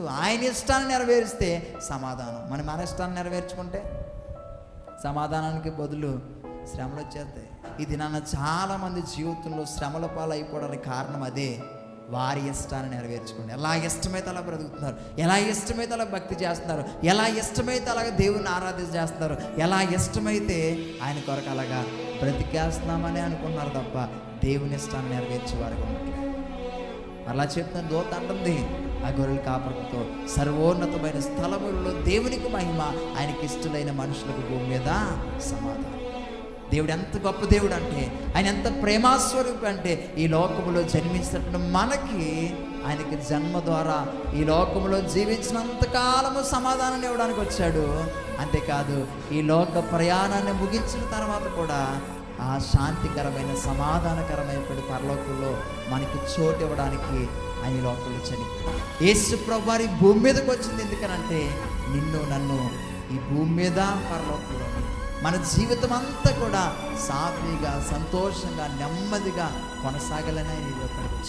ఆయన ఇష్టాన్ని నెరవేరిస్తే సమాధానం. మనం మన ఇష్టాన్ని నెరవేర్చుకుంటే సమాధానానికి బదులు శ్రమలు వచ్చేస్తాయి. ఇది నన్ను చాలామంది జీవితంలో శ్రమల పాలైపోవడానికి కారణం అదే. వారి ఇష్టాన్ని నెరవేర్చుకోండి. ఎలా ఇష్టమైతే అలా బ్రతుకుతున్నారు? ఎలా ఇష్టమైతే అలా భక్తి చేస్తున్నారు? ఎలా ఇష్టమైతే అలాగ దేవుని ఆరాధన చేస్తున్నారు? ఎలా ఇష్టమైతే ఆయన కొరకు అలాగా బ్రతికేస్తున్నామని అనుకున్నారు తప్ప దేవుని ఇష్టాన్ని నెరవేర్చే వారికి అలా చెప్తున్న దోత అంటుంది ఆ గొర్రెల కాపురంతో సర్వోన్నతమైన స్థలములలో దేవునికి మహిమ ఆయనకి ఇష్టలైన మనుషులకు భూమి మీద సమాధానం. దేవుడు ఎంత గొప్ప దేవుడు అంటే ఆయన ఎంత ప్రేమాస్వరూపి అంటే ఈ లోకములో జన్మించినట్టు మనకి ఆయనకి జన్మ ద్వారా ఈ లోకములో జీవించినంత సమాధానం సమాధానాన్ని ఇవ్వడానికి వచ్చాడు. అంతేకాదు ఈ లోక ప్రయాణాన్ని ముగించిన తర్వాత కూడా ఆ శాంతికరమైన సమాధానకరమైనటువంటి పరలోకంలో మనకి చోటు ఇవ్వడానికి ఆయన ఈ లోకంలో చని యేసు ప్రభువారి భూమి మీదకి వచ్చింది ఎందుకనంటే నిన్ను నన్ను ఈ భూమి మీద పరలోకంలో మన జీవితం అంతా కూడా సాఫీగా సంతోషంగా నెమ్మదిగా కొనసాగాలని ఆయన ఈ లోకానికి